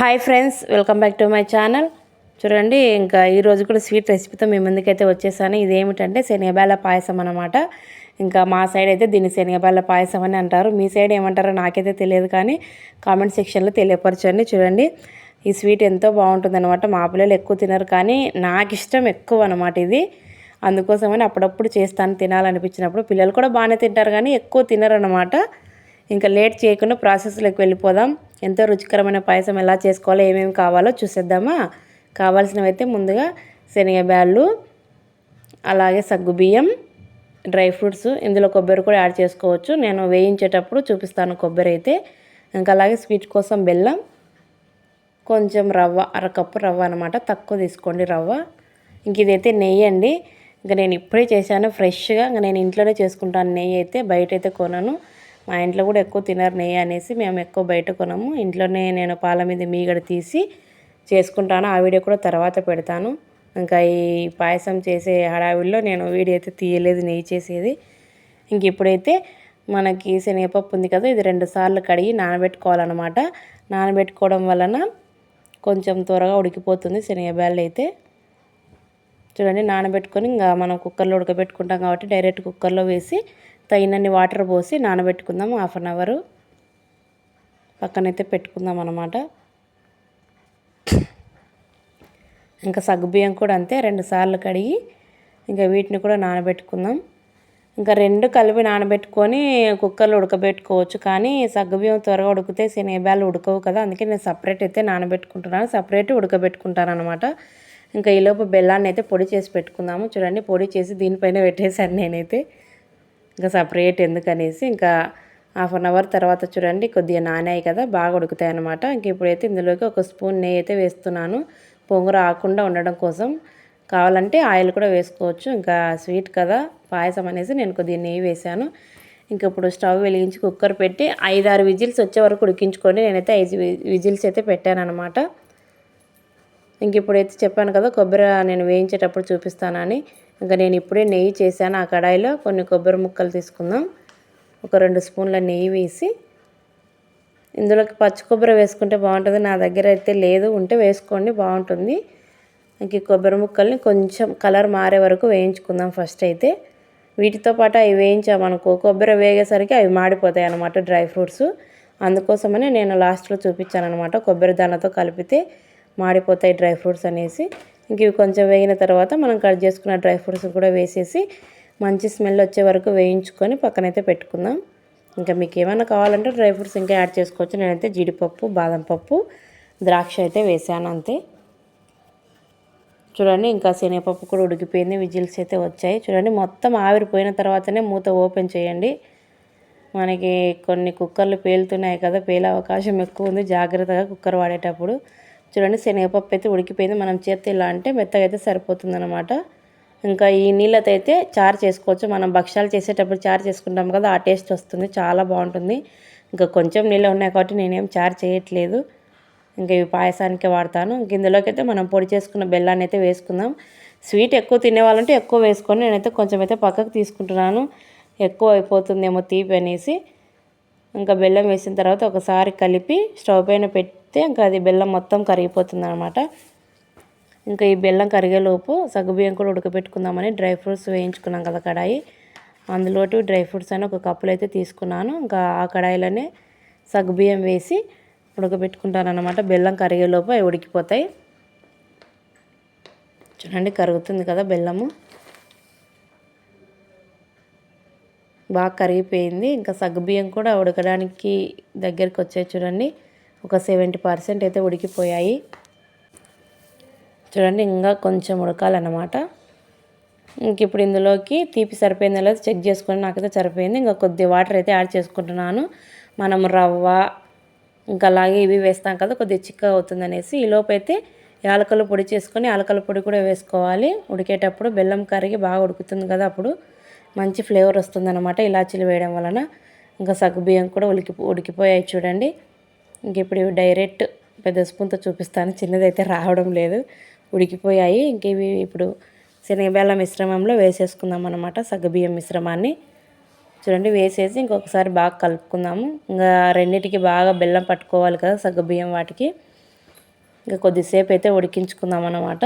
Hi friends welcome back to my channel. చూడండి ఇంకా ఈరోజు కూడా స్వీట్ రెసిపీతో మీ ముందుకైతే వచ్చేసాను. ఇదేమిటంటే శనగబేల పాయసం అనమాట ఇంకా మా సైడ్ అయితే దీన్ని శనగబేల పాయసం అని అంటారు. మీ సైడ్ ఏమంటారో నాకైతే తెలియదు కానీ కామెంట్ సెక్షన్లో తెలియపరచండి. చూడండి ఈ స్వీట్ ఎంతో బాగుంటుంది అనమాట మా పిల్లలు ఎక్కువ తినరు కానీ నాకు ఇష్టం ఎక్కువ అనమాట ఇది. అందుకోసమని అప్పుడప్పుడు చేస్తాను తినాలనిపించినప్పుడు. పిల్లలు కూడా బాగానే తింటారు కానీ ఎక్కువ తినరు అనమాట ఇంకా లేట్ చేయకుండా ప్రాసెస్లోకి వెళ్ళిపోదాం. ఎంతో రుచికరమైన పాయసం ఎలా చేసుకోవాలో ఏమేమి కావాలో చూసేద్దామా? కావాల్సినవైతే ముందుగా శనగబ్యాళ్ళు అలాగే సగ్గుబియ్యం డ్రై ఫ్రూట్స్ ఇందులో కొబ్బరి కూడా యాడ్ చేసుకోవచ్చు. నేను వేయించేటప్పుడు చూపిస్తాను కొబ్బరి అయితే. ఇంకా అలాగే స్వీట్ కోసం బెల్లం కొంచెం రవ్వ అరకప్పు రవ్వ అనమాట తక్కువ తీసుకోండి రవ్వ. ఇంక ఇదైతే నెయ్యి అండి. ఇంకా నేను ఇప్పుడే చేశాను ఫ్రెష్గా. ఇంకా నేను ఇంట్లోనే చేసుకుంటాను. నెయ్యి అయితే బయట అయితే కొనను. మా ఇంట్లో కూడా ఎక్కువ తినరు నెయ్యి అనేసి మేము ఎక్కువ బయట కొనము. ఇంట్లోనే నేను పాల మీద మీగడ తీసి చేసుకుంటాను. ఆ వీడియో కూడా తర్వాత పెడతాను. ఇంకా ఈ పాయసం చేసే హడావిడిలో నేను వీడియో అయితే తీయలేదు నెయ్యి చేసేది. ఇంక ఇప్పుడైతే మనకి శనగపప్పు ఉంది కదా ఇది రెండు సార్లు కడిగి నానబెట్టుకోవాలన్నమాట. నానబెట్టుకోవడం వలన కొంచెం త్వరగా ఉడికిపోతుంది శనగబ్యాళ్ళు అయితే. చూడండి నానబెట్టుకొని ఇంకా మనం కుక్కర్లో ఉడకబెట్టుకుంటాం కాబట్టి డైరెక్ట్ కుక్కర్లో వేసి తగినన్ని వాటర్ పోసి నానబెట్టుకుందాం హాఫ్ అన్ అవరు. పక్కనైతే పెట్టుకుందాం అనమాట ఇంకా సగ్గుబియ్యం కూడా అంతే రెండు సార్లు కడిగి ఇంకా వీటిని కూడా నానబెట్టుకుందాం. ఇంకా రెండు కలిపి నానబెట్టుకొని కుక్కర్లో ఉడకబెట్టుకోవచ్చు కానీ సగ్గుబియ్యం త్వరగా ఉడికితే శనగబ్యాలు ఉడకవు కదా అందుకే నేను సపరేట్ అయితే నానబెట్టుకుంటున్నాను. సపరేట్ ఉడకబెట్టుకుంటాను అనమాట ఇంకా ఈలోపు బెల్లాన్ని అయితే పొడి చేసి పెట్టుకుందాము. చూడండి పొడి చేసి దీనిపైన పెట్టేశాను నేనైతే. ఇంకా సపరేట్ ఎందుకనేసి ఇంకా హాఫ్ అన్ అవర్ తర్వాత చూడండి కొద్దిగా నానాయి కదా బాగా ఉడుకుతాయి అనమాట ఇంక ఇప్పుడైతే ఇందులోకి ఒక స్పూన్ నెయ్యి అయితే వేస్తున్నాను. పొంగు రాకుండా ఉండడం కోసం. కావాలంటే ఆయిల్ కూడా వేసుకోవచ్చు. ఇంకా స్వీట్ కదా పాయసం అనేసి నేను కొద్దిగా నెయ్యి వేసాను ఇంక ఇప్పుడు స్టవ్ వెలిగించి కుక్కర్ పెట్టి ఐదారు విజిల్స్ వచ్చే వరకు ఉడికించుకొని నేనైతే ఐదు విజిల్స్ అయితే పెట్టాను అనమాట ఇంక ఇప్పుడైతే చెప్పాను కదా కొబ్బరి నేను వేయించేటప్పుడు చూపిస్తానని. ఇంకా నేను ఇప్పుడే నెయ్యి చేశాను. ఆ కడాయిలో కొన్ని కొబ్బరి ముక్కలు తీసుకుందాం. ఒక రెండు స్పూన్ల నెయ్యి వేసి. ఇందులోకి పచ్చి కొబ్బరి వేసుకుంటే బాగుంటుంది. నా దగ్గర అయితే లేదు. ఉంటే వేసుకోండి బాగుంటుంది. ఇంక కొబ్బరి ముక్కల్ని కొంచెం కలర్ మారే వరకు వేయించుకుందాం ఫస్ట్ అయితే. వీటితో పాటు అవి వేయించామనుకో కొబ్బరి వేగేసరికి అవి మాడిపోతాయి అన్నమాట డ్రై ఫ్రూట్స్. అందుకోసమనే నేను లాస్ట్లో చూపించాను అనమాట కొబ్బరి దానితో కలిపితే. మాడిపోతాయి డ్రై ఫ్రూట్స్ అనేసి. ఇంక ఇవి కొంచెం వేగిన తర్వాత మనం కట్ చేసుకున్న డ్రై ఫ్రూట్స్ కూడా వేసేసి మంచి స్మెల్ వచ్చే వరకు వేయించుకొని పక్కనైతే పెట్టుకుందాం. ఇంకా మీకు ఏమైనా కావాలంటే డ్రై ఫ్రూట్స్ ఇంకా యాడ్ చేసుకోవచ్చు. నేనైతే జీడిపప్పు బాదం పప్పు ద్రాక్ష అయితే వేసాను అంతే. చూడండి ఇంకా శనగపప్పు కూడా ఉడికిపోయింది. విజిల్స్ అయితే వచ్చాయి. చూడండి మొత్తం ఆవిరిపోయిన తర్వాతనే మూత ఓపెన్ చేయండి. మనకి కొన్ని కుక్కర్లు పేలుతున్నాయి కదా పేలే అవకాశం ఎక్కువ ఉంది జాగ్రత్తగా కుక్కర్ వాడేటప్పుడు. చూడండి శనగపప్పు అయితే ఉడికిపోయింది. మనం చేస్తే ఇలా అంటే మెత్తగా అయితే సరిపోతుంది అనమాట ఇంకా ఈ నీళ్ళతో అయితే చారు చేసుకోవచ్చు. మనం భక్ష్యాలు చేసేటప్పుడు చారు చేసుకుంటాం కదా ఆ టేస్ట్ వస్తుంది. చాలా బాగుంటుంది. ఇంకా కొంచెం నీళ్ళు ఉన్నాయి కాబట్టి నేనేం చారు చేయట్లేదు. ఇంకా ఇవి పాయసానికి వాడతాను. ఇంక ఇందులోకి అయితే మనం పొడి చేసుకున్న బెల్లాన్ని అయితే వేసుకుందాం. స్వీట్ ఎక్కువ తినేవాళ్ళంటే ఎక్కువ వేసుకొని నేనైతే కొంచెం అయితే పక్కకు తీసుకుంటున్నాను. ఎక్కువ అయిపోతుందేమో తీపి అనేసి. ఇంకా బెల్లం వేసిన తర్వాత ఒకసారి కలిపి స్టవ్ పైన పెడితే ఇంకా అది బెల్లం మొత్తం కరిగిపోతుంది అనమాట ఇంకా ఈ బెల్లం కరిగేలోపు సగ్గుబియ్యం కూడా ఉడకబెట్టుకుందామని డ్రై ఫ్రూట్స్ వేయించుకున్నాం కదా కడాయి. అందులోటి డ్రై ఫ్రూట్స్ అని ఒక కప్పులు అయితే తీసుకున్నాను. ఇంకా ఆ కడాయిలోనే సగ్గుబియ్యం వేసి ఉడకబెట్టుకుంటాను అనమాట బెల్లం కరిగేలోపు అవి ఉడికిపోతాయి. చూడండి కరుగుతుంది కదా బెల్లము. బాగా కరిగిపోయింది. ఇంకా సగ్గుబియ్యం కూడా ఉడకడానికి దగ్గరికి వచ్చాయి చూడండి. ఒక సెవెంటీ పర్సెంట్ అయితే ఉడికిపోయాయి. చూడండి ఇంకా కొంచెం ఉడకాలన్నమాట. ఇంక ఇప్పుడు ఇందులోకి తీపి సరిపోయిందో లేదో చెక్ చేసుకొని నాకైతే సరిపోయింది. ఇంకా కొద్ది వాటర్ అయితే యాడ్ చేసుకుంటున్నాను. మనం రవ్వ ఇంకా అలాగే ఇవి వేస్తాం కదా కొద్దిగా చిక్కగా అవుతుంది అనేసి ఈ లోపు అయితే యాలకల పొడి చేసుకొని యాలకల పొడి కూడా వేసుకోవాలి. ఉడికేటప్పుడు బెల్లం కరిగి బాగా ఉడుకుతుంది కదా అప్పుడు. మంచి ఫ్లేవర్ వస్తుందన్నమాట ఇలాచీలు వేయడం వలన. ఇంకా సగ్గుబియ్యం కూడా ఉడికి ఉడికిపోయాయి చూడండి. ఇంక ఇప్పుడు ఇవి డైరెక్ట్ పెద్ద స్పూన్తో చూపిస్తాను. చిన్నదైతే రావడం లేదు. ఉడికిపోయాయి. ఇంక ఇవి ఇప్పుడు శనగబెల్లం మిశ్రమంలో వేసేసుకుందాం అనమాట సగ్గుబియ్యం మిశ్రమాన్ని. చూడండి వేసేసి ఇంకొకసారి బాగా కలుపుకుందాము. ఇంకా రెండింటికి బాగా బెల్లం పట్టుకోవాలి కదా సగ్గుబియ్యం వాటికి. ఇంకా కొద్దిసేపు అయితే ఉడికించుకుందాం అన్నమాట.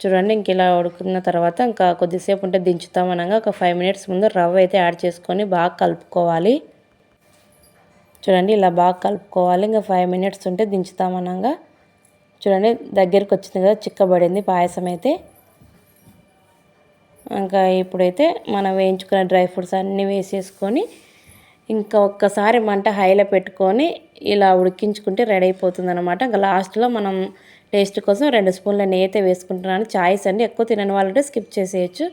చూడండి ఇంక ఇలా ఉడుకున్న తర్వాత ఇంకా కొద్దిసేపు ఉంటే దించుతాం అనగా ఒక ఫైవ్ మినిట్స్ ముందు రవ్వ అయితే యాడ్ చేసుకొని బాగా కలుపుకోవాలి. చూడండి ఇలా బాగా కలుపుకోవాలి. ఇంకా ఫైవ్ మినిట్స్ ఉంటే దించుతామనగా చూడండి దగ్గరికి వచ్చింది కదా చిక్కబడింది పాయసం అయితే. ఇంకా ఇప్పుడైతే మనం వేయించుకున్న డ్రై ఫ్రూట్స్ అన్నీ వేసేసుకొని ఇంకా ఒక్కసారి మంట హైలో పెట్టుకొని ఇలా ఉడికించుకుంటే రెడీ అయిపోతుంది అనమాట ఇంకా లాస్ట్లో మనం టేస్ట్ కోసం రెండు స్పూన్ల నెయ్యి అయితే వేసుకుంటున్నాను. చాయిస్ అండి ఎక్కువ తినని వాళ్ళంటే స్కిప్ చేసేయచ్చు.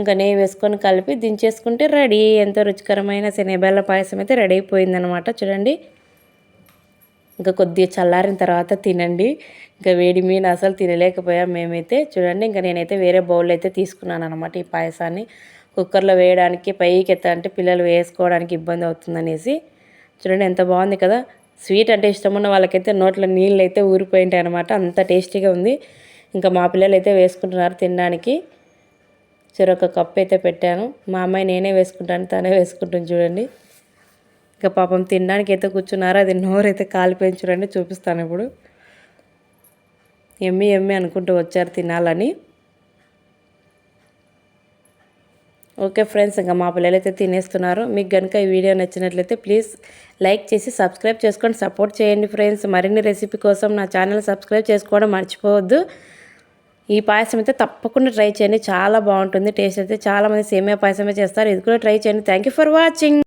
ఇంకా నెయ్యి వేసుకొని కలిపి దించేసుకుంటే రెడీ. ఎంతో రుచికరమైన శనగబెల్ల పాయసం అయితే రెడీ అయిపోయిందనమాట చూడండి. ఇంకా కొద్దిగా చల్లారిన తర్వాత తినండి. ఇంకా వేడి మీన అసలు తినలేకపోయాం మేమైతే. చూడండి ఇంకా నేనైతే వేరే బౌల్ అయితే తీసుకున్నాను అనమాట ఈ పాయసాన్ని. కుక్కర్లో వేయడానికి పైకి ఎత్త అంటే పిల్లలు వేసుకోవడానికి ఇబ్బంది అవుతుందనేసి. చూడండి ఎంత బాగుంది కదా. స్వీట్ అంటే ఇష్టం ఉన్న వాళ్ళకైతే నోట్లో నీళ్ళు అయితే ఊరిపోయింటాయి అనమాట అంత టేస్టీగా ఉంది. ఇంకా మా పిల్లలు అయితే వేసుకుంటున్నారు తినడానికి. చెరొక కప్ అయితే పెట్టాను. మా అమ్మాయి నేనే వేసుకుంటాను తనే వేసుకుంటాను చూడండి. ఇంకా పాపం తినడానికి అయితే కూర్చున్నారు అది నోరు అయితే కాలిపోయింది చూడండి చూపిస్తాను ఇప్పుడు. ఎమ్మి ఎమ్మి అనుకుంటూ వచ్చారు తినాలని. ఓకే ఫ్రెండ్స్ ఇంకా మా పిల్లలు అయితే తినేస్తున్నారు. మీకు కనుక ఈ వీడియో నచ్చినట్లయితే ప్లీజ్ లైక్ చేసి సబ్స్క్రైబ్ చేసుకొని సపోర్ట్ చేయండి ఫ్రెండ్స్. మరిన్ని రెసిపీ కోసం నా ఛానల్ సబ్స్క్రైబ్ చేసుకోవడం మర్చిపోవద్దు. ఈ పాయసం అయితే తప్పకుండా ట్రై చేయండి. చాలా బాగుంటుంది టేస్ట్ అయితే చాలామంది సేమియా పాయసమే చేస్తారు. ఇది కూడా ట్రై చేయండి. Thank for watching